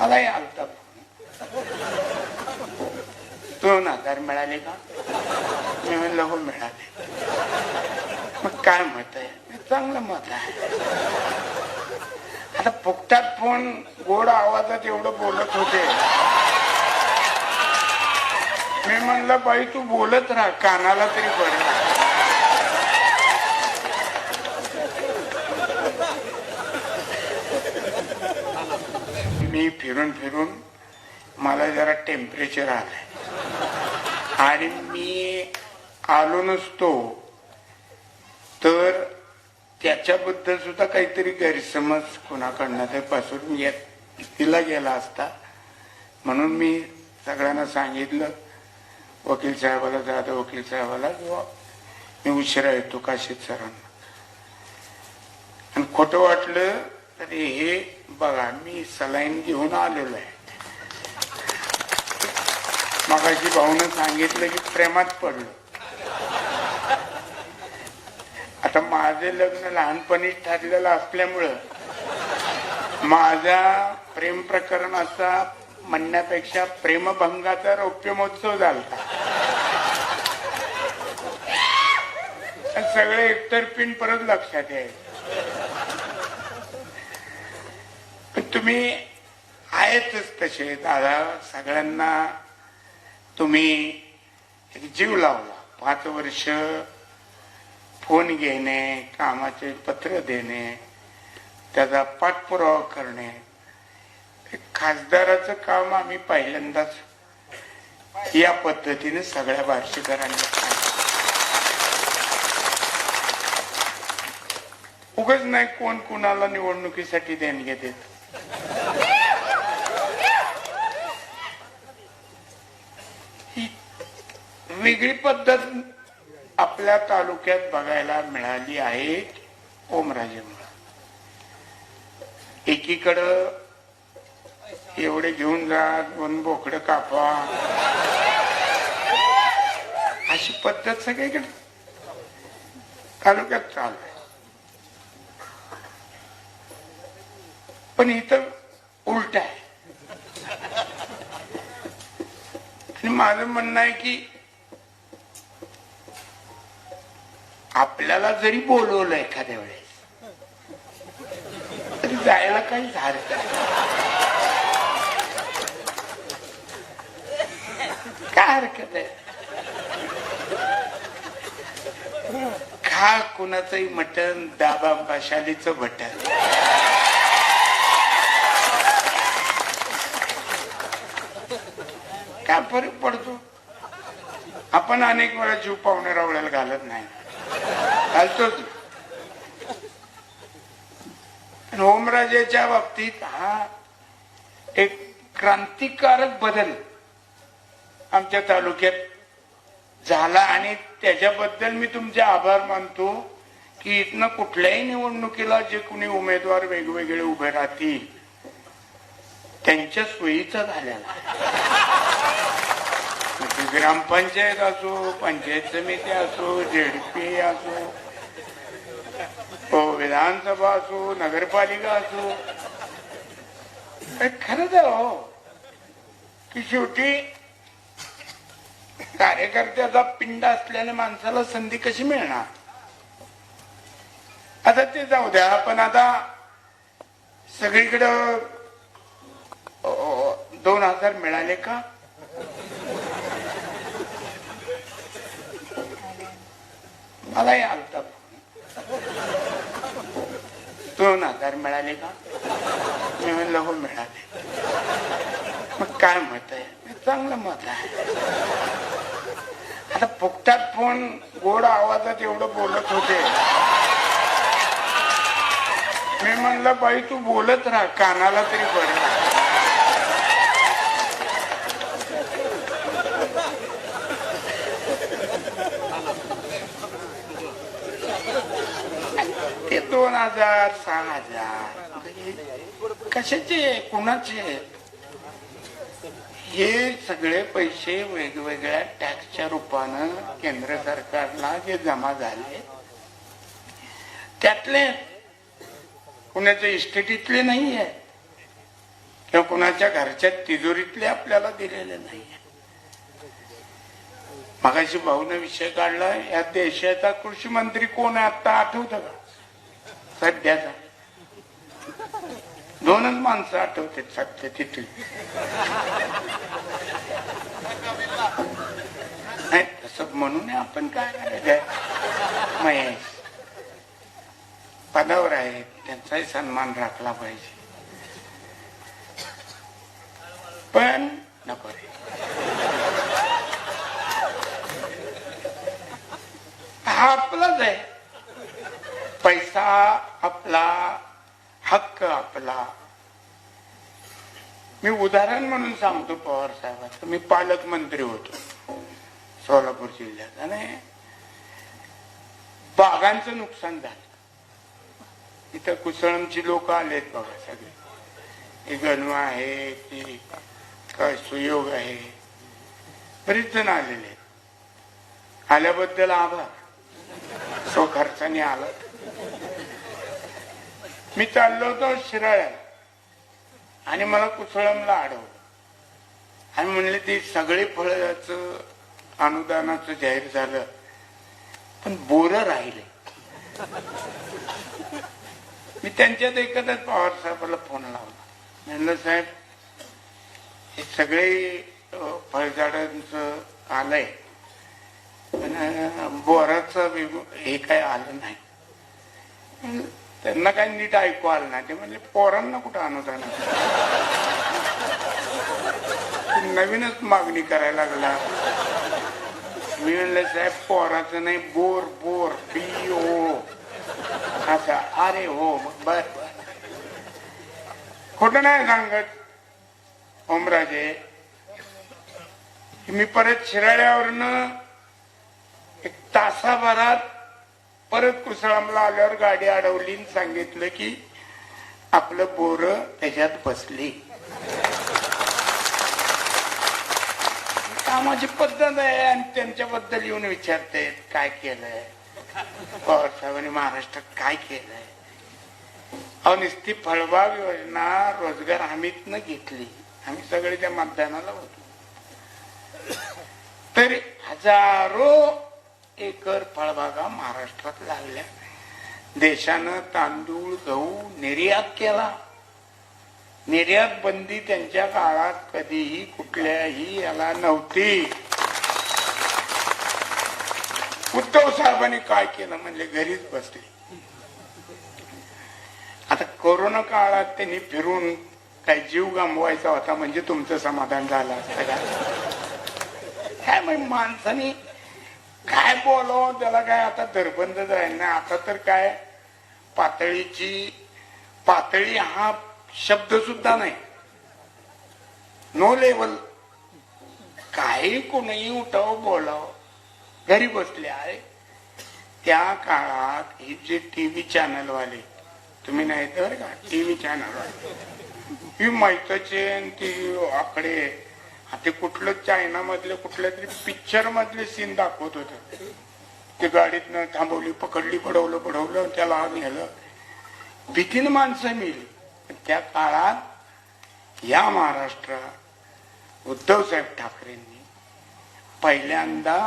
मलाही आलता दोन हजार मिळाले का? मी म्हणलं हो मिळाले. मग काय मत आहे? चांगलं मत आहे. आता फुकटात फोन गोड आवाजात एवढं बोलत होते? मी म्हणलं बाई तू बोलत राहा. कानाला तरी बरं मी फिरून फिरून मला जरा टेम्परेचर आलंय. आणि मी आलो नसतो तर त्याच्याबद्दल सुद्धा काहीतरी गैरसमज कोणाकडनं ते पासून येत तिला गेला असता. म्हणून मी सगळ्यांना सांगितलं वकील साहेबाला जाधव वकील साहेबाला किंवा मी उशिरा येतो काशीत सरांना. आणि खोटं वाटलं तरी हे बघा मी सलाईन घेऊन आलेलो आहे. मगाशी भाऊनं सांगितलं की प्रेमात पडलो. आता माझे लग्न लहानपणीच ठरलेलं असल्यामुळं माझा प्रेम प्रकरण असा म्हणण्यापेक्षा प्रेमभंगाचा रौप्य महोत्सव झाला सगळे एकतर्फीन परत लक्षात यायचं. तुम्ही आहेतच तसे दादा. सगळ्यांना तुम्ही एक जीव लावला. पाच वर्ष फोन घेणे कामाचे पत्र देणे त्याचा पाठपुरावा करणे. खासदाराचं काम आम्ही पहिल्यांदाच या पद्धतीने सगळ्या बार्शीकरांनी उगच नाही कोण कुणाला निवडणुकीसाठी देणगे देत. वेगळी पद्धत आपल्या तालुक्यात बघायला मिळाली आहे ओमराजेमुळे एकीकडं एवढे घेऊन जा दोन बोकडं कापा. अशी पद्धत सगळीकडे तालुक्यात चालू आहे. पण इथं उलट आहे. आणि माझं म्हणणं आहे की आपल्याला जरी बोलवलं एखाद्या वेळेस तरी जायला काही झालं काय हरकत आहे? खा कुणाचंही मटण दाबा मशालीचं बटन काय फरक पडतो? आपण अनेक वेळा जीव पाहुणे रावळ्याला घालत नाही. घालतोच आणि ओमराजेच्या बाबतीत हा एक क्रांतिकारक बदल आमच्या तालुक्यात झाला आणि त्याच्याबद्दल मी तुमचे आभार मानतो की इथनं कुठल्याही निवडणुकीला जे कुणी उमेदवार वेगवेगळे उभे राहतील त्यांच्या सोयीचा झालेला ग्रामपंचायत असो पंचायत समिती असो झेडपी असो हो विधानसभा असो नगरपालिका असो. हे खरंच आहे हो की शेवटी कार्यकर्त्याचा पिंड असलेल्या माणसाला संधी कशी मिळणार? आता ते जाऊ द्या पण आता सगळीकडं दोन हजार मिळाले का? मलाही आलता दोन हजार मिळाले का? मी म्हणलं हो मिळाले. मग काय मत आहे? चांगलं मत आहे. आता फुकटात फोन गोड आवाजात एवढं बोलत होते? मी म्हणलं बाई तू बोलत राहा. कानाला तरी बरं ते दोन हजार सहा हजार. कशाचे? कुणाचे? हे सगळे पैसे वेगवेगळ्या टॅक्सच्या रूपानं केंद्र सरकारला जे जमा झाले त्यातले कुणाचे इस्टेटीतले नाही आहे किंवा कुणाच्या घरच्या तिजोरीतले आपल्याला दिलेले नाही मगाशी भाऊने विषय काढला या देशाचा कृषी मंत्री कोण आहे? आता आठवतं का? सध्याचा दोनच माणसं आठवते सध्या तिथे. नाही तसं म्हणून आपण काय करायचं? महेश पदावर आहेत त्यांचाही सन्मान राखला पाहिजे. पण नको. रे हा आपलाच आहे. पैसा आपला हक्क आपला. मी उदाहरण म्हणून सांगतो पवार साहेबांचं. मी पालकमंत्री होतो सोलापूर जिल्ह्यात. आणि बागांचं नुकसान झालं. इथं कुसळमची लोक आलेत बघा सगळे. ही आहे ती काय सुयोग आहे. बरीच जण आलेले आहेत. आल्याबद्दल आभार. सो खर्चाने आला मी चाललो होतो शिराळ्याला आणि मला कुसळमला अडवलं. आणि म्हणले ते सगळे फळाचं अनुदानाचं जाहीर झालं. पण बोर राहिले. मी त्यांच्यात एकदाच पवार साहेबाला फोन लावला. म्हणलं साहेब हे सगळे फळझाडांचं आलंय. पण बोराचं हे काय आलं नाही. त्यांना काही नीट ऐकू आलं नाही. ते म्हणजे पोरांना कुठं अनुदान नवीनच मागणी करायला लागला. मी म्हणलं साहेब पोराचं नाही बोर बोर बी ओ अच्छा अरे हो मग बर बर. खोट नाही सांगत ओमराजे. मी परत शिराळ्यावरनं एक तासाभरात परत कुसळामला आल्यावर गाडी अडवली सांगितलं की आपलं बोर त्याच्यात बसली. कामाची पद्धत आहे आणि त्यांच्याबद्दल येऊन विचारते काय केलंय? पवार साहेबांनी महाराष्ट्रात काय केलंय? अनिस्ती फळबाग योजना रोजगार हमीतनं घेतली. आम्ही सगळे त्या मतदानाला होतो. तरी हजारो एकर फळबागा महाराष्ट्रात लागल्या देशानं तांदूळ गहू निर्यात केला. निर्यात बंदी त्यांच्या काळात कधीही कुठल्याही याला नव्हती. उद्धव साहेबांनी काय केलं म्हणजे घरीच बसले. आता कोरोना काळात त्यांनी फिरून काय जीव गमवायचा होता म्हणजे तुमचं समाधान झालं असतं काय मग माणसाने काय बोलावं? त्याला काय आता दरबंद राहील ना? आता तर काय? पातळीची पातळी हा शब्द सुद्धा नाही. नो लेवल काही कोणी उठाव बोलाव. घरी बसले आहे. त्या काळात हे जे टीव्ही चॅनल वाले तुम्ही नाही तर का? टीव्ही चॅनल वाले ही माहितीचे ती आकडे ते कुठलं चायना मधले कुठल्या तरी पिक्चर मधले सीन दाखवत होत. ते गाडीतनं थांबवली पकडली बडवलं बडवलं त्याला नेलं. भीतीनं माणसं मिली. त्या काळात या महाराष्ट्रात उद्धव साहेब ठाकरेंनी पहिल्यांदा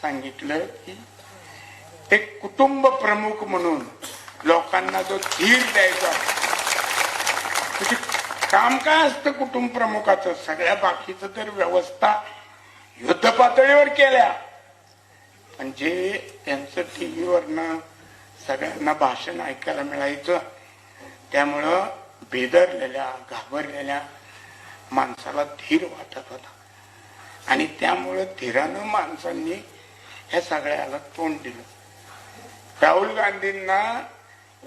सांगितलं की एक कुटुंब प्रमुख म्हणून लोकांना जो धीर द्यायचा काम काय असतं कुटुंब प्रमुखाचं सगळ्या बाकीचं तर व्यवस्था युद्ध पातळीवर केल्या. पण जे त्यांचं टीव्हीवरनं सगळ्यांना भाषण ऐकायला मिळायचं त्यामुळं बेदरलेल्या घाबरलेल्या माणसाला धीर वाटत होता. आणि त्यामुळं धीरानं माणसांनी ह्या सगळ्याला तोंड दिलं. राहुल गांधींना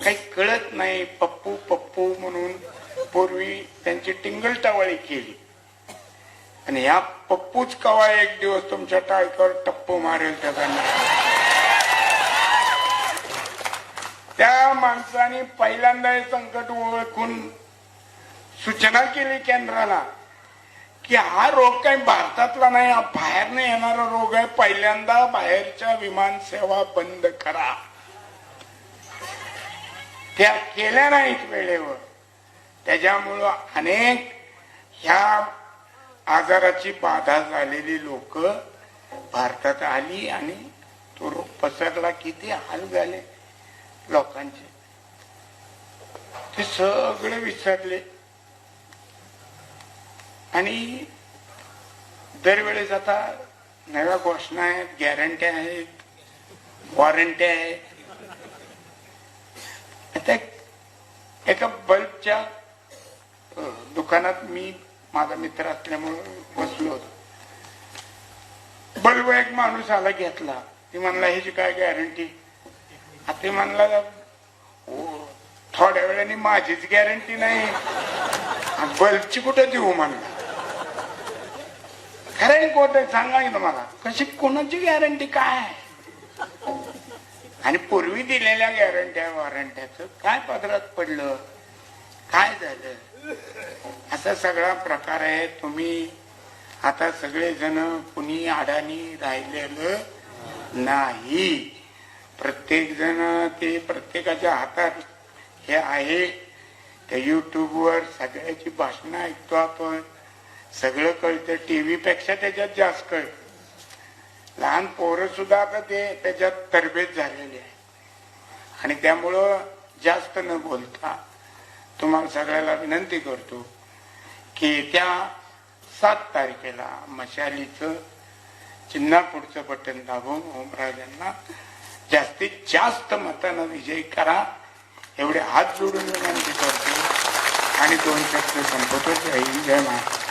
काही कळत नाही पप्पू पप्पू म्हणून पूर्वी त्यांची टिंगलटावळी केली. आणि ह्या पप्पूच कवा एक दिवस तुमच्या टाळकर टप्पू मारेल त्याचा त्या माणसाने पहिल्यांदा हे संकट ओळखून सूचना केली केंद्राला की हा रोग काही भारतातला नाही हा बाहेरनं येणारा रोग आहे. पहिल्यांदा बाहेरच्या विमान सेवा बंद करा. त्या केल्या नाहीत वेळेवर. त्याच्यामुळं अनेक ह्या आजाराची बाधा झालेली लोक भारतात आली आणि तो रोग पसरला किती हाल झाले लोकांचे. ते सगळे विसरले. आणि दरवेळेस आता नव्या घोषणा आहेत गॅरंटी आहेत वॉरंटी आहेत. आता एका बल्बच्या दुकानात मी माझा मित्र असल्यामुळे बसलो होतो. बल्ब एक माणूस आला घेतला. ती म्हणला ह्याची काय गॅरंटी ते म्हणला थोड्या वेळाने माझीच गॅरंटी नाही. बल्बची कुठे देऊ म्हणला. खरं कोट सांगा की मला कशी कोणाची गॅरंटी काय? आणि पूर्वी दिलेल्या गॅरंट्या वॉरंट्याचं काय पदरात पडलं? काय झालं? असा सगळा प्रकार आहे तुम्ही आता सगळेजण कुणी अडाणी राहिलेलं नाही. प्रत्येक जण ते प्रत्येकाच्या हातात हे आहे. त्या युट्यूबवर सगळ्याची भाषणं ऐकतो आपण. सगळं कळतं. टीव्ही पेक्षा त्याच्यात जास्त कळतं लहान पोरं सुद्धा आता ते त्याच्यात तरबेज झालेले आहे आणि त्यामुळं जास्त न बोलता तुम्हाला सगळ्याला विनंती करतो की त्या सात तारखेला मशालीचं चिन्हा पुढचं बटन दाबून ओमराजांना जास्तीत जास्त मतानं विजयी करा. एवढे हात जोडून विनंती करतो. आणि दोन शब्द संपवतो. जय जय महाराष्ट्र.